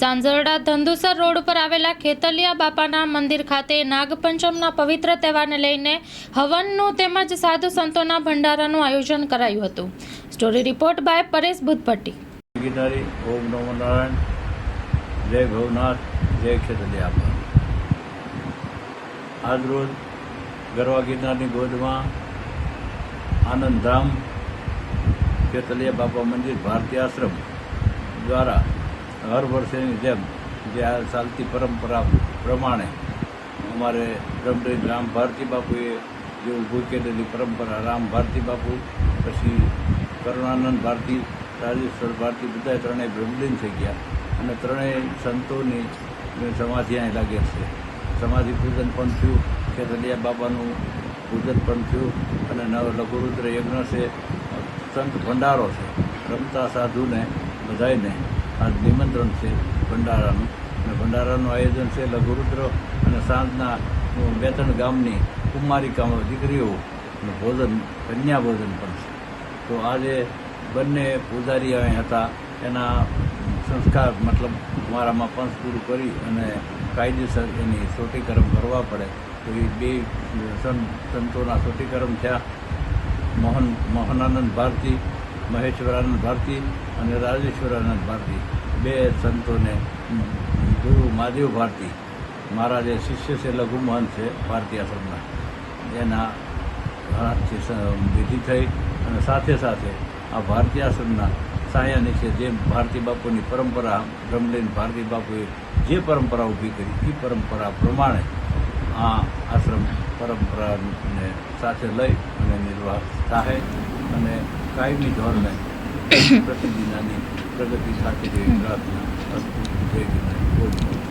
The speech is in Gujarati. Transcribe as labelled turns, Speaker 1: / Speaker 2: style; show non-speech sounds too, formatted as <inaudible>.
Speaker 1: સાંજરડા ધંધુસર રોડ પર આવેલા ખેતલિયા બાપાના મંદિર ખાતે નાગપંચમના પવિત્ર તહેવારને લઈને હવનનું તેમજ સાધુ સંતોના ભંડારાનું આયોજન કરાયું હતું. Story report by Paresh
Speaker 2: Gitari ઓમ નમો નારાયણ, જય ભવનાથ, જય ખેતલિયા આજ રોજ ગરવા ગિરનારની ગોદમાં આનંદધામ ખેતલિયા બાપા મંદિર ભારતીય આશ્રમ દ્વારા હર વર્ષેની જેમ જે આ ચાલતી પરંપરા પ્રમાણે અમારે બ્રહ્મદેવ રામ ભારતી બાપુએ જે ઊભી કરેલી પરંપરા રામ ભારતી બાપુ, પછી કરુણાનંદ ભારતી, રાજેશ્વર ભારતી બધા ત્રણેય બ્રહ્મલીન થઈ ગયા. અને ત્રણેય સંતોની સમાધિ અહીં લાગે છે. સમાધિ પૂજન પણ થયું ખેતલિયા બાપાનું પૂજન પણ થયું, અને નવ લઘુરુદ્ર યજ્ઞ છે, સંત ભંડારો છે. રમતા સાધુને, બધાયને આ નિમંત્રણ છે ભંડારાનું. અને ભંડારાનું આયોજન છે લઘુરુદ્ર અને સાંજના બે ત્રણ ગામની કુમારિકાઓ અને ભોજન કન્યા ભોજન પણ છે. તો આજે બંને પૂજારી અહીં હતા. એના સંસ્કાર મતલબ અમારામાં પંચ પૂરું કરી અને કાયદેસર એની સોટીકરમ કરવા પડે. તો એ બે સંત સંતોના સોટીકરમ થયા. મોહન, મોહનાનંદ ભારતી મહેશ્વરાનંદ ભારતી અને રાજેશ્વરાનંદ ભારતી. બે સંતોને ગુરુ મહાદેવ ભારતી. મારા જે શિષ્ય છે લઘુમહન છે, ભારતી આશ્રમના. એના વિધિ થઈ અને સાથે સાથે આ ભારતીય આશ્રમના સાયાની છે જે ભારતી બાપુની પરંપરા, બ્રહ્મલીન ભારતી બાપુએ જે પરંપરા ઊભી કરી એ પરંપરા પ્રમાણે આ આશ્રમ પરંપરાને સાથે લઈ અને નિર્વાહ થાય અને કાયમી ધોરણે <coughs> પ્રતિદિનાની પ્રગતિ સાથે પ્રાર્થના અદભુત જય